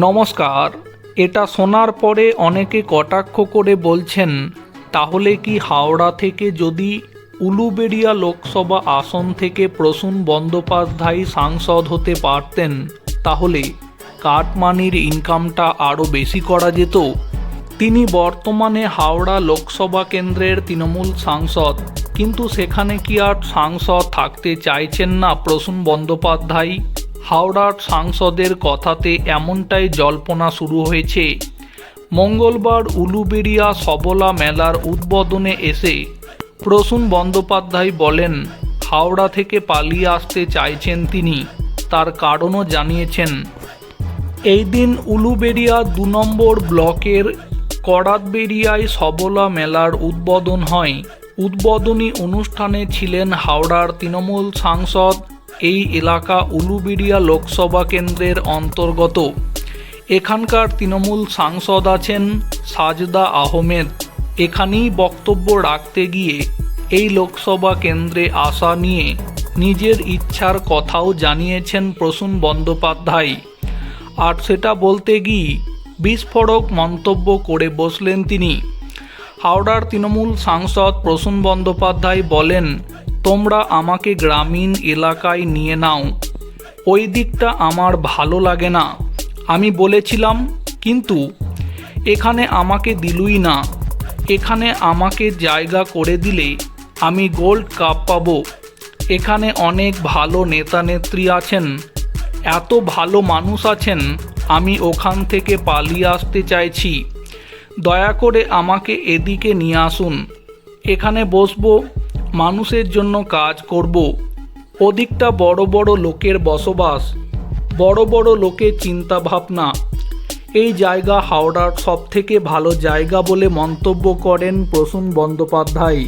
নমস্কার, এটা শোনার পরে অনেকে কটাক্ষ করে বলছেন, তাহলে কি হাওড়া থেকে যদি উলুবেড়িয়া লোকসভা আসন থেকে প্রসূন বন্দ্যোপাধ্যায় সাংসদ হতে পারতেন, তাহলে কাটমানির ইনকামটা আরও বেশি করা যেত? তিনি বর্তমানে হাওড়া লোকসভা কেন্দ্রের তৃণমূল সাংসদ, কিন্তু সেখানে কি আর সাংসদ থাকতে চাইছেন না প্রসূন বন্দ্যোপাধ্যায়? হাওড়ার সাংসদের কথাতে এমনটাই জল্পনা শুরু হয়েছে। মঙ্গলবার উলুবেড়িয়া সবলা মেলার উদ্বোধনে এসে প্রসূন বন্দ্যোপাধ্যায় বলেন, হাওড়া থেকে পালিয়ে আসতে চাইছেন তিনি। তার কারণও জানিয়েছেন। এই দিন উলুবেড়িয়া দু নম্বর ব্লকের করাতবেড়িয়ায় সবলা মেলার উদ্বোধন হয়। উদ্বোধনী অনুষ্ঠানে ছিলেন হাওড়ার তৃণমূল সাংসদ এই এলাকা উলুবিড়িয়া লোকসভা কেন্দ্রের অন্তর্গত। এখানকার তৃণমূল সাংসদ আছেন সাজদা আহমেদ। এখানেই বক্তব্য রাখতে গিয়ে এই লোকসভা কেন্দ্রে আসা নিয়ে নিজের ইচ্ছার কথাও জানিয়েছেন প্রসূন বন্দ্যোপাধ্যায়। আর সেটা বলতে গিয়ে বিস্ফোরক মন্তব্য করে বসলেন তিনি। হাওড়ার তৃণমূল সাংসদ প্রসূন বন্দ্যোপাধ্যায় বলেন তোমরা আমাকে গ্রামীণ এলাকায় নিয়ে নাও। ওই দিকটা আমার ভালো লাগে না। আমি বলেছিলাম, কিন্তু এখানে আমাকে দিলুই না। এখানে আমাকে জায়গা করে দিলে আমি গোল্ড কাপ পাব। এখানে অনেক ভালো নেতা নেত্রী আছেন। এত ভালো মানুষ আছেন, আমি ওখান থেকে পালিয়ে আসতে চাইছি। দয়া করে আমাকে এদিকে নিয়ে আসুন। এখানে বসবো মানুষের জন্য কাজ করব। অধিকটা বড় বড় লোকের বসবাস, বড় বড় লোকের চিন্তা ভাবনা এই জায়গা হাওড়ার সবথেকে ভালো জায়গা বলে মন্তব্য করেন প্রসূন বন্দ্যোপাধ্যায়।